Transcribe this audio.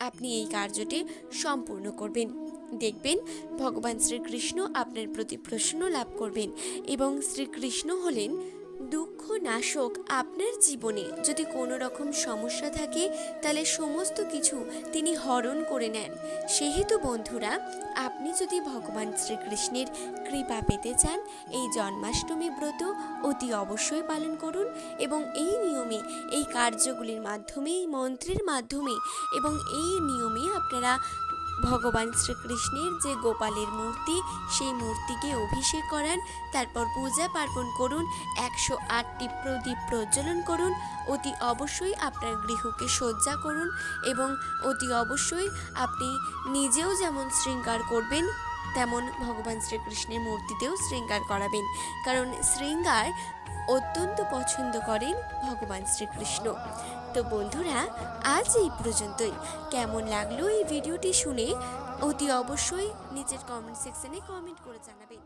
আপনি এই কার্যটি সম্পূর্ণ করবেন। দেখবেন, ভগবান শ্রীকৃষ্ণ আপনার প্রতি প্রশ্ন লাভ করবেন এবং শ্রীকৃষ্ণ হলেন দুঃখ নাশক আপনার জীবনে যদি কোনো রকম সমস্যা থাকে, তাহলে সমস্ত কিছু তিনি হরণ করে নেন। সেহেতু বন্ধুরা, আপনি যদি ভগবান শ্রীকৃষ্ণের কৃপা পেতে চান, এই জন্মাষ্টমী ব্রত অতি অবশ্যই পালন করুন এবং এই নিয়মে, এই কার্যগুলির মাধ্যমে, এই মন্ত্রের মাধ্যমে এবং এই নিয়মে আপনারা ভগবান শ্রীকৃষ্ণের যে গোপালের মূর্তি, সেই মূর্তিকে অভিষেক করান, তারপর পূজা পার্বণ করুন, একশো আটটি প্রদীপ প্রজ্বলন করুন, অতি অবশ্যই আপনার গৃহকে সজ্জা করুন এবং অতি অবশ্যই আপনি নিজেও যেমন শৃঙ্গার করবেন, তেমন ভগবান শ্রীকৃষ্ণের মূর্তিতেও শৃঙ্গার করাবেন। কারণ শৃঙ্গার অত্যন্ত পছন্দ করেন ভগবান শ্রীকৃষ্ণ। তো বন্ধুরা, আজ এই পর্যন্তই। কেমন লাগল এই ভিডিওটি শুনে অতি অবশ্যই নিজের কমেন্ট সেকশনে কমেন্ট করে জানাবেন।